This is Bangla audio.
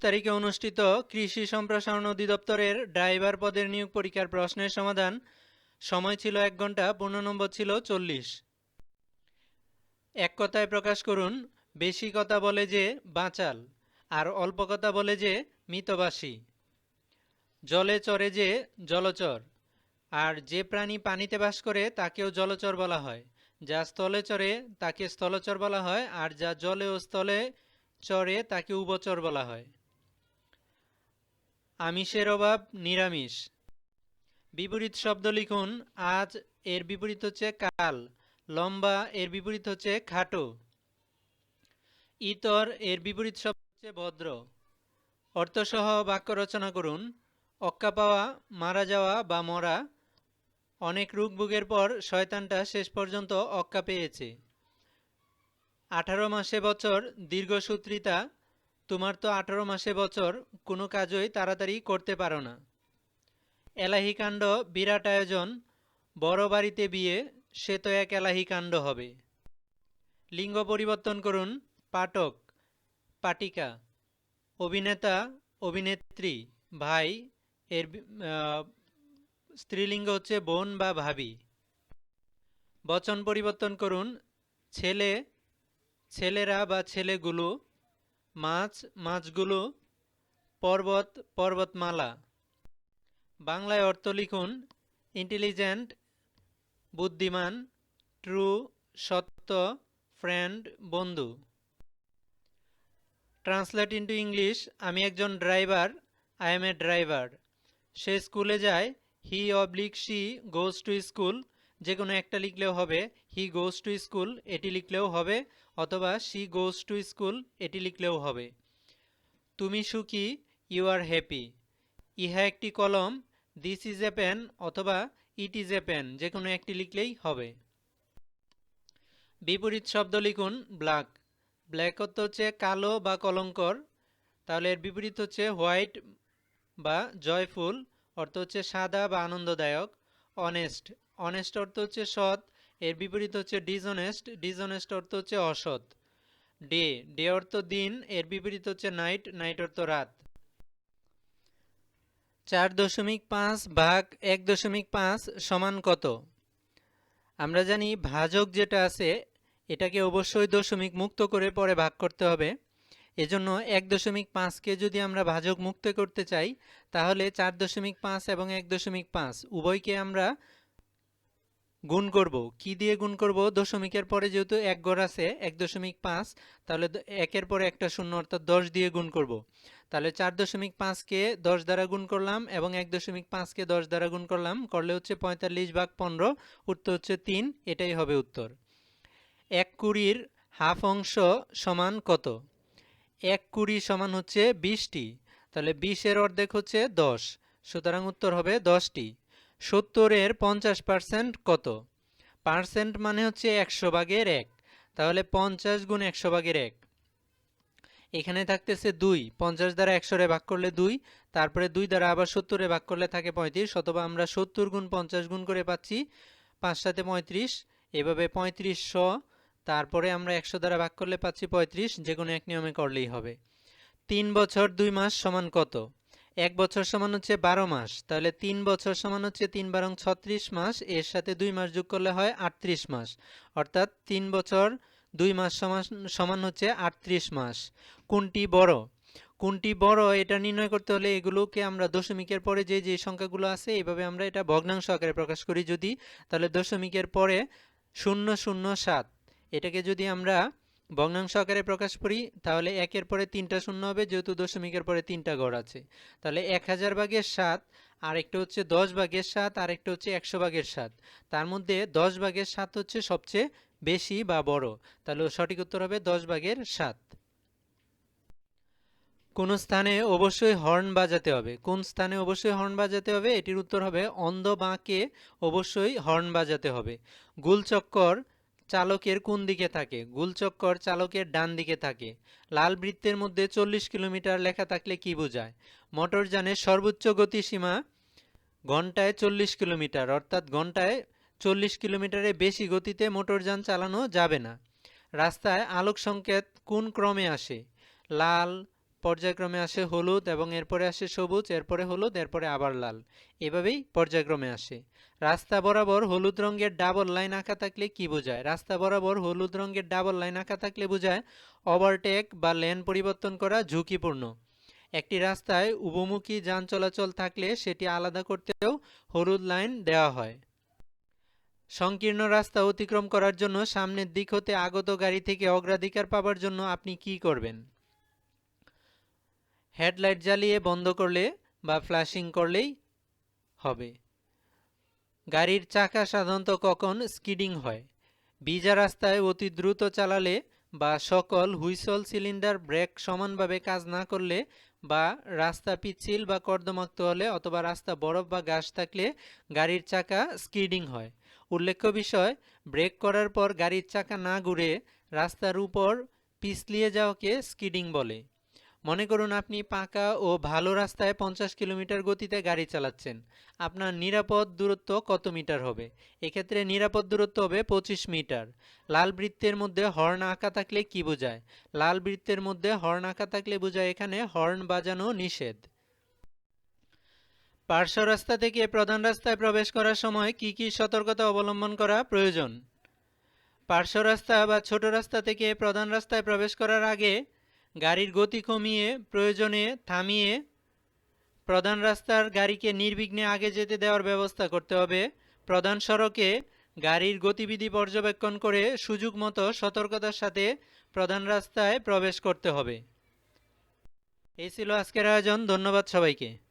তারিখে অনুষ্ঠিত কৃষি সম্প্রসারণ অধিদপ্তরের ড্রাইভার পদের নিয়োগ পরীক্ষার প্রশ্নের সমাধান। সময় ছিল এক ঘণ্টা পূর্ণ নম্বর ছিল চল্লিশ। এক কথায় প্রকাশ করুন, বেশি কথা বলে যে বাঁচাল, আর অল্প কথা বলে যে মিতবাসী। জলে চরে যে জলচর, আর যে প্রাণী পানিতে বাস করে তাকেও জলচর বলা হয়, যা স্থলে চরে তাকে স্থলচর বলা হয়, আর যা জলে ও স্থলে চরে তাকে উভচর বলা হয়। আমিষের অভাব, নিরামিষ। বিপরীত শব্দ লিখুন, আজ এর বিপরীত হচ্ছে কাল, লম্বা এর বিপরীত হচ্ছে খাটো। ইতর এর বিপরীত শব্দ হচ্ছে ভদ্র। অর্থসহ বাক্য রচনা করুন, অক্কা পাওয়া, মারা যাওয়া বা মরা, অনেক রোগ ভোগের পর শয়তানটা শেষ পর্যন্ত অক্কা পেয়েছে। আঠারো মাসে বছর দীর্ঘসূত্রিতা তোমার তো আঠারো মাসে বছর, কোনো কাজই তাড়াতাড়ি করতে পারো না। এলাহি কাণ্ড বিরাট আয়োজন, বড় বাড়িতে বিয়ে, সে তো এক এলাহি কাণ্ড হবে। লিঙ্গ পরিবর্তন করুন, পাঠক, পাটিকা, অভিনেতা, অভিনেত্রী, ভাই, এর স্ত্রীলিঙ্গ হচ্ছে বোন বা ভাবি। বচন পরিবর্তন করুন, ছেলে, ছেলেরা বা ছেলেগুলো মাছ, মাছগুলো পর্বত, পর্বতমালা। বাংলায় অর্থ লিখুন ইন্টেলিজেন্ট বুদ্ধিমান ট্রু সত্য ফ্রেন্ড বন্ধু। ট্রান্সলেট ইন্টু ইংলিশ আমি একজন driver I am a driver সে স্কুলে যায় he oblique she goes to school যে কোনো একটা লিখলেও হবে হি গোজ টু স্কুল এটি লিখলেও হবে, অথবা শি গোজ টু স্কুল এটি লিখলেও হবে। তুমি সুখী ইউ আর হ্যাপি ইহা একটি কলম দিস ইজ এ পেন অথবা ইট ইজ এ পেন যে কোনো একটি লিখলেই হবে। বিপরীত শব্দ লিখুন ব্ল্যাক ব্ল্যাক অর্থ হচ্ছে কালো বা কলঙ্কর। তাহলে এর বিপরীত হচ্ছে হোয়াইট বা জয়ফুল অর্থ হচ্ছে সাদা বা আনন্দদায়ক। অনেস্ট অনেস্ট অর্থ হচ্ছে সৎ, এর বিপরীত হচ্ছে ডিসঅনেস্ট ডিসঅনেস্ট অর্থ হচ্ছে অসৎ। ডে ডে অর্থ দিন, এর বিপরীত হচ্ছে নাইট নাইট অর্থ রাত। চার দশমিক পাঁচ ভাগ এক দশমিক পাঁচ সমান কত? আমরা জানি ভাজক যেটা আছে, এটাকে অবশ্যই দশমিক মুক্ত করে পরে ভাগ করতে হবে। এজন্য এক দশমিক পাঁচকে যদি আমরা ভাজক মুক্ত করতে চাই, তাহলে চার দশমিক পাঁচ এবং এক দশমিক পাঁচ উভয়কে আমরা গুণ করব। কি দিয়ে গুণ করব? দশমিকের পরে যেহেতু এক গড় আছে, এক দশমিক পাঁচ, তাহলে একের পরে একটা শূন্য অর্থাৎ দশ দিয়ে গুণ করব। তাহলে চার দশমিক পাঁচকে দশ দ্বারা গুণ করলাম এবং এক দশমিক পাঁচকে দশ দ্বারা গুণ করলাম, করলে হচ্ছে পঁয়তাল্লিশ ভাগ পনেরো, উত্তর হচ্ছে তিন, এটাই হবে উত্তর। এক কুড়ির হাফ অংশ সমান কত? এক কুড়ি সমান হচ্ছে বিশটি, তাহলে বিশের অর্ধেক হচ্ছে দশ, সুতরাং উত্তর হবে দশটি। সত্তরের পঞ্চাশ পার্সেন্ট কত? পার্সেন্ট মানে হচ্ছে একশো ভাগের এক, তাহলে পঞ্চাশ গুণ একশো ভাগের এক। এখানে থাকতেছে দুই, পঞ্চাশ দ্বারা একশোরে ভাগ করলে দুই, তারপরে দুই দ্বারা আবার সত্তরে ভাগ করলে থাকে পঁয়ত্রিশ, অথবা আমরা সত্তর গুণ পঞ্চাশ গুণ করে পাচ্ছি পাঁচ সাথে পঁয়ত্রিশ, এভাবে পঁয়ত্রিশশো তারপরে আমরা একশো দ্বারা ভাগ করলে পাচ্ছি পঁয়ত্রিশ যে কোনো এক নিয়মে করলেই হবে। তিন বছর দুই মাস সমান কত? এক বছর সমান হচ্ছে বারো মাস, তাহলে তিন বছর সমান হচ্ছে তিন বারং ছত্রিশ মাস, এর সাথে দুই মাস যোগ করলে হয় আটত্রিশ মাস। অর্থাৎ তিন বছর দুই মাস সমান সমান হচ্ছে আটত্রিশ মাস। কোনটি বড়? কোনটি বড় এটা নির্ণয় করতে হলে এগুলোকে আমরা দশমিকের পরে যে যে সংখ্যাগুলো আছে এইভাবে আমরা এটা ভগ্নাংশ আকারে প্রকাশ করি যদি, তাহলে দশমিকের পরে শূন্য শূন্য, সাত। এটাকে যদি আমরা ভগ্নাংশ আকারে প্রকাশ করি, তাহলে একের পরে তিনটা শূন্য হবে, যেহেতু দশমিকের পরে তিনটা গড় আছে। তাহলে এক হাজার ভাগের সাত আর একটা হচ্ছে দশ ভাগের সাত আর একটা হচ্ছে একশো ভাগের সাত। তার মধ্যে দশ ভাগের সাত হচ্ছে সবচেয়ে বেশি বা বড়। তাহলে সঠিক উত্তর হবে দশ ভাগের সাত। কোন স্থানে অবশ্যই হর্ন বাজাতে হবে। কোন স্থানে অবশ্যই হর্ন বাজাতে হবে, এটির উত্তর হবে অন্ধ বাঁকে অবশ্যই হর্ন বাজাতে হবে। গুলচক্কর চালকের কোন দিকে থাকে? গুলচক্কর চালকের ডান দিকে থাকে। লাল বৃত্তের মধ্যে চল্লিশ কিলোমিটার লেখা থাকলে কি বোঝায়? মোটরযানের সর্বোচ্চ গতিসীমা ঘন্টায় চল্লিশ কিলোমিটার, অর্থাৎ ঘন্টায় চল্লিশ কিলোমিটারের বেশি গতিতে মোটরযান চালানো যাবে না। রাস্তায় আলোক সংকেত কোন ক্রমে আসে? লাল পর্যায়ক্রমে আসে হলুদ এবং এরপরে আসে সবুজ, এরপরে হলুদ, এরপরে আবার লাল। এভাবেই পর্যায়ক্রমে আসে। রাস্তা বরাবর হলুদ রঙের ডাবল লাইন আঁকা থাকলে কি বোঝায়? রাস্তা বরাবর হলুদ রঙের ডাবল লাইন আঁকা থাকলে বোঝায় ওভারটেক বা লেন পরিবর্তন করা ঝুঁকিপূর্ণ। একটি রাস্তায় উভমুখী যান চলাচল থাকলে সেটি আলাদা করতেও হলুদ লাইন দেওয়া হয়। সংকীর্ণ রাস্তা অতিক্রম করার জন্য সামনের দিক হতে আগত গাড়ি থেকে অগ্রাধিকার পাবার জন্য আপনি কি করবেন? হেডলাইট জ্বালিয়ে বন্ধ করলে বা ফ্ল্যাশিং করলেই হবে। গাড়ির চাকা সাধারণত কখন স্কিডিং হয়? ভিজা রাস্তায় অতি দ্রুত চালালে বা সকল হুইসল সিলিন্ডার ব্রেক সমানভাবে কাজ না করলে বা রাস্তা পিচ্ছিল বা কর্দমাক্ত হলে অথবা রাস্তা বরফ বা ঘাস থাকলে গাড়ির চাকা স্কিডিং হয়। উল্লেখ্য বিষয়, ব্রেক করার পর গাড়ির চাকা না ঘুরে রাস্তার উপর পিছলিয়ে যাওয়াকে স্কিডিং বলে। মনে করুন আপনি পাকা ও ভালো রাস্তায় পঞ্চাশ কিলোমিটার গতিতে গাড়ি চালাচ্ছেন। আপনার নিরাপদ দূরত্ব কত মিটার হবে? এক্ষেত্রে নিরাপদ দূরত্ব হবে পঁচিশ মিটার। লাল বৃত্তের মধ্যে হর্ন আঁকা থাকলে কি বোঝায়? লাল বৃত্তের মধ্যে হর্ন আঁকা থাকলে বোঝায় এখানে হর্ন বাজানো নিষেধ। পার্শ্ব রাস্তা থেকে প্রধান রাস্তায় প্রবেশ করার সময় কি কি সতর্কতা অবলম্বন করা প্রয়োজন? পার্শ্ব রাস্তা বা ছোট রাস্তা থেকে প্রধান রাস্তায় প্রবেশ করার আগে গাড়ির গতি কমিয়ে, প্রয়োজনে থামিয়ে প্রধান রাস্তার গাড়িকে নির্বিঘ্নে আগে যেতে দেওয়ার ব্যবস্থা করতে হবে। প্রধান সড়কে গাড়ির গতিবিধি পর্যবেক্ষণ করে সুযোগ মতো সতর্কতার সাথে প্রধান রাস্তায় প্রবেশ করতে হবে। এই ছিল আজকের আয়োজন। ধন্যবাদ সবাইকে।